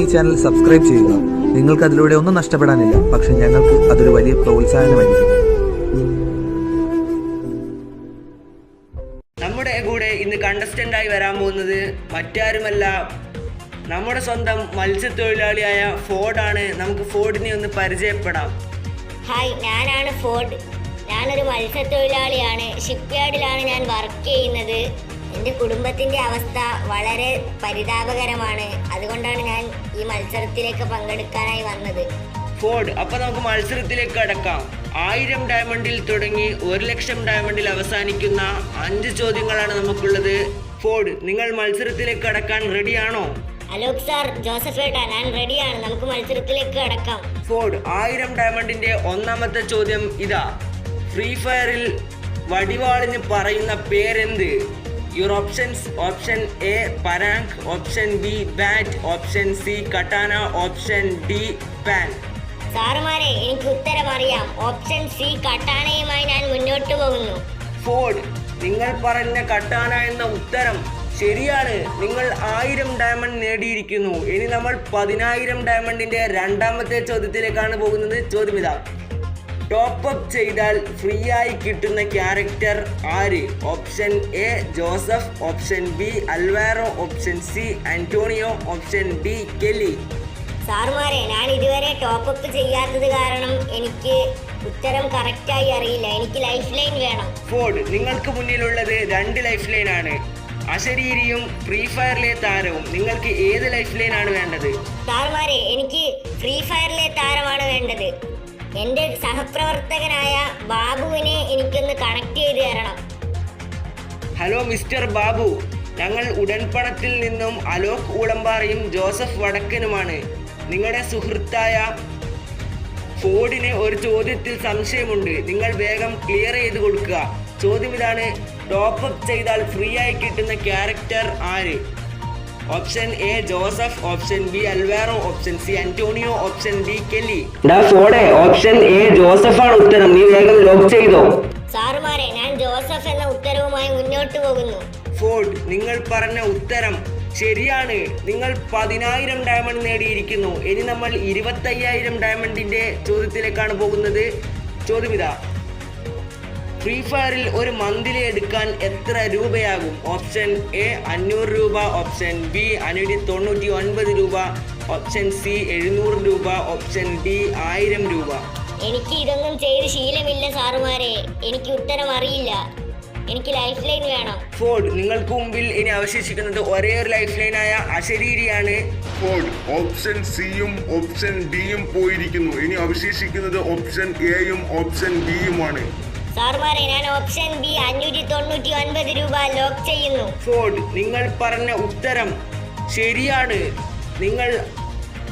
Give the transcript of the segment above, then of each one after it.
ഈ channel subscribe ചെയ്യുക. നിങ്ങൾക്ക് അതിലൂടെ ഒന്നും നഷ്ടപ്പെടാനില്ല. പക്ഷെ ഞങ്ങൾക്ക് അതൊരു വലിയ പ്രോത്സാഹനമായിരിക്കും. നമ്മുടെ കൂടെ ഇന്ന് കണ്ടസ്റ്റന്റായി ആയി വരാൻ പോകുന്നത് മറ്റാരുമല്ല നമ്മുടെ സ്വന്തം മത്സ്യത്തൊഴിലാളിയായ ഫോർഡാണ് നമുക്ക് ഫോർഡിനെ ഒന്ന് പരിചയപ്പെടാം. ഹായ് ഞാനാണ് ഫോർഡ് ഞാനൊരു മത്സ്യത്തൊഴിലാളിയാണ്. ഷിപ്പ്യാർഡിലാണ് ഞാൻ വർക്ക് ചെയ്യുന്നത്. എന്റെ കുടുംബത്തിന്റെ അവസ്ഥ വളരെ പരിതാപകരമാണ്. അതുകൊണ്ടാണ് ഞാൻ ഈ മത്സരത്തിലേക്ക് പങ്കെടുക്കാനായി വന്നത്. ഫോർഡ് അപ്പൊ നമുക്ക് മത്സരത്തിലേക്ക് കടക്കാം. ആയിരം ഡയമണ്ടിൽ തുടങ്ങി ഒരു ലക്ഷം ഡയമണ്ടിൽ അവസാനിക്കുന്ന അഞ്ച് ചോദ്യങ്ങളാണ് നമുക്കുള്ളത്. ഫോർഡ് നിങ്ങൾ മത്സരത്തിലേക്ക് കടക്കാൻ റെഡിയാണോ? അലോക് സാർ ജോസഫ് ഏട്ടാ ഞാൻ റെഡിയാണ്. നമുക്ക് മത്സരത്തിലേക്ക് കടക്കാം. ഫോർഡ് ആയിരം ഡയമണ്ടിന്റെ ഒന്നാമത്തെ ചോദ്യം ഇതാ. ഫ്രീ ഫയറിൽ വടിവാളിന് പറയുന്ന പേരെന്ത്? Your options option A parang option B bat option C katana option D pan സാറുമാരെ എനിക്ക് ഉത്തരം അറിയാം ഓപ്ഷൻ സി കട്ടാനയുമായി ഞാൻ മുന്നോട്ട് പോകുന്നു. ഫോർഡ് നിങ്ങൾ പറഞ്ഞ കട്ടാന എന്ന ഉത്തരം ശരിയാണ്. നിങ്ങൾ ആയിരം ഡയമണ്ട് നേടിയിരിക്കുന്നു. ഇനി നമ്മൾ പതിനായിരം ഡയമണ്ടിന്റെ രണ്ടാമത്തെ ചോദ്യത്തിലേക്കാണ് പോകുന്നത്. ചോദ്യം ഇതാ ടോപ്പ് അപ്പ് ചെയ്താൽ ഫ്രീ ആയി കിട്ടുന്ന ക്യാരക്ടർ ആര്? Option A Joseph. Option B Alvaro option C Antonio option D Kelly സാറുമാരെ ഞാൻ ഇതുവരെ ടോപ്പ് അപ്പ് ചെയ്യാത്തത് കാരണം എനിക്ക് ഉത്തരം കറക്റ്റായി അറിയില്ല. എനിക്ക് ലൈഫ് ലൈൻ വേണം. ഫോർഡ് നിങ്ങൾക്ക് മുന്നിലുള്ളത് രണ്ട് ലൈഫ് ലൈൻ ആണ്. അശരീരിയും ഫ്രീ ഫയറിലെ താരവും. നിങ്ങൾക്ക് ഏത് ലൈഫ് ലൈൻ ആണ് വേണ്ടത്? സാറുമാരെ എനിക്ക് ഫ്രീ ഫയറിലെ താരമാണ് വേണ്ടത്. എന്റെ സഹപ്രവർത്തകനായ ബാബുവിനെ എനിക്കൊന്ന് കണക്ട് ചെയ്ത് തരണം. Hello mister Babu. ഞങ്ങൾ ഉടൻപണത്തിൽ നിന്നും അലോക് ഊളമ്പാറയും ജോസഫ് വടക്കനുമാണ്. നിങ്ങളുടെ സുഹൃത്തായ ഫോർഡിന് ഒരു ചോദ്യത്തിൽ സംശയമുണ്ട്. നിങ്ങൾ വേഗം ക്ലിയർ ചെയ്ത് കൊടുക്കുക. ചോദ്യം ഇതാണ് ടോപ്പ് അപ്പ് ചെയ്താൽ ഫ്രീ ആയി കിട്ടുന്ന ക്യാരക്ടർ ആര്? Option A Joseph option B Alvaro option C Antonio option D Kelly option A Joseph ആണ് ഉത്തരം. നീ വേഗം ലോക്ക് ചെയ്തോ. സാറുമാരെ ഞാൻ ജോസഫ് എന്ന ഉത്തരവുമായി മുന്നോട്ട് പോകുന്നു. ഫോർഡ് നിങ്ങൾ പറഞ്ഞ ഉത്തരം ശരിയാണ്. നിങ്ങൾ പതിനായിരം ഡയമണ്ട് നേടിയിരിക്കുന്നു. ഇനി നമ്മൾ ഇരുപത്തയ്യായിരം ഡയമണ്ടിന്റെ ചോദ്യത്തിലേക്കാണ് പോകുന്നത്. ചോദ്യം ഇതാ ഫ്രീ ഫയറിൽ ഒരു മന്തിലി എടുക്കാൻ എത്ര രൂപയാകും? ഓപ്ഷൻ എ അഞ്ഞൂറ് രൂപ. ഓപ്ഷൻ ബി അഞ്ഞൂറ്റി തൊണ്ണൂറ്റി ഒൻപത് രൂപ. ഓപ്ഷൻ സി എഴുന്നൂറ് രൂപ. ഓപ്ഷൻ ഡി ആയിരം രൂപ. എനിക്ക് ഇതൊന്നും ചെയ്ത് ശീലമില്ല സാറുമാരെ. എനിക്ക് ഉത്തരം അറിയില്ല. എനിക്ക് ലൈഫ് ലൈൻ വേണം. ഫോർഡ് നിങ്ങൾക്ക് മുമ്പിൽ ഇനി അവശേഷിക്കുന്നത് ഒരേ ഒരു ലൈഫ് ലൈനായ അശരീരിയാണ്. ഫോർഡ് ഓപ്ഷൻ സിയും ഓപ്ഷൻ ഡിയും പോയിരിക്കുന്നു. ഇനി അവശേഷിക്കുന്നത് ഓപ്ഷൻ എയും ഓപ്ഷൻ ബിയുമാണ് സാറുമാരെ ഞാൻ ഓപ്ഷൻ ബി അഞ്ഞൂറ്റി തൊണ്ണൂറ്റി ഒൻപത് രൂപ ലോക്ക് ചെയ്യുന്നു. ഫോർഡ് നിങ്ങൾ പറഞ്ഞ ഉത്തരം ശരിയാണ്. നിങ്ങൾ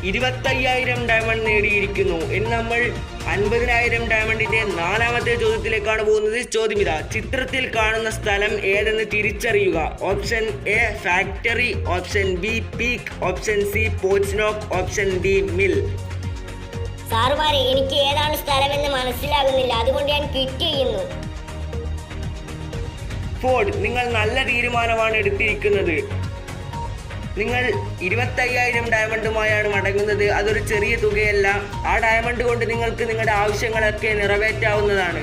ഇരുപത്തയ്യായിരം ഡയമണ്ട് നേടിയിരിക്കുന്നു. എന്ന് നമ്മൾ അൻപതിനായിരം ഡയമണ്ടിന്റെ നാലാമത്തെ ചോദ്യത്തിലേക്കാണ് പോകുന്നത്. ചോദ്യം ഇതാ. ചിത്രത്തിൽ കാണുന്ന സ്ഥലം ഏതെന്ന് തിരിച്ചറിയുക. Option A factory option B peak option C Pochinok option D mill സാറുമാരെ എനിക്ക് ഏതാണ് സ്ഥലമെന്ന് മനസ്സിലാകുന്നില്ല. അതുകൊണ്ട് ഞാൻ ക്വിറ്റ് ചെയ്യുന്നു. ഫോർഡ് നിങ്ങൾ നല്ല തീരുമാനമാണ് എടുത്തിരിക്കുന്നത്. നിങ്ങൾ ഇരുപത്തയ്യായിരം ഡയമണ്ടുമായാണ് മടങ്ങുന്നത്. അതൊരു ചെറിയ തുകയല്ല. ആ ഡയമണ്ട് കൊണ്ട് നിങ്ങൾക്ക് നിങ്ങളുടെ ആവശ്യങ്ങളൊക്കെ നിറവേറ്റാവുന്നതാണ്.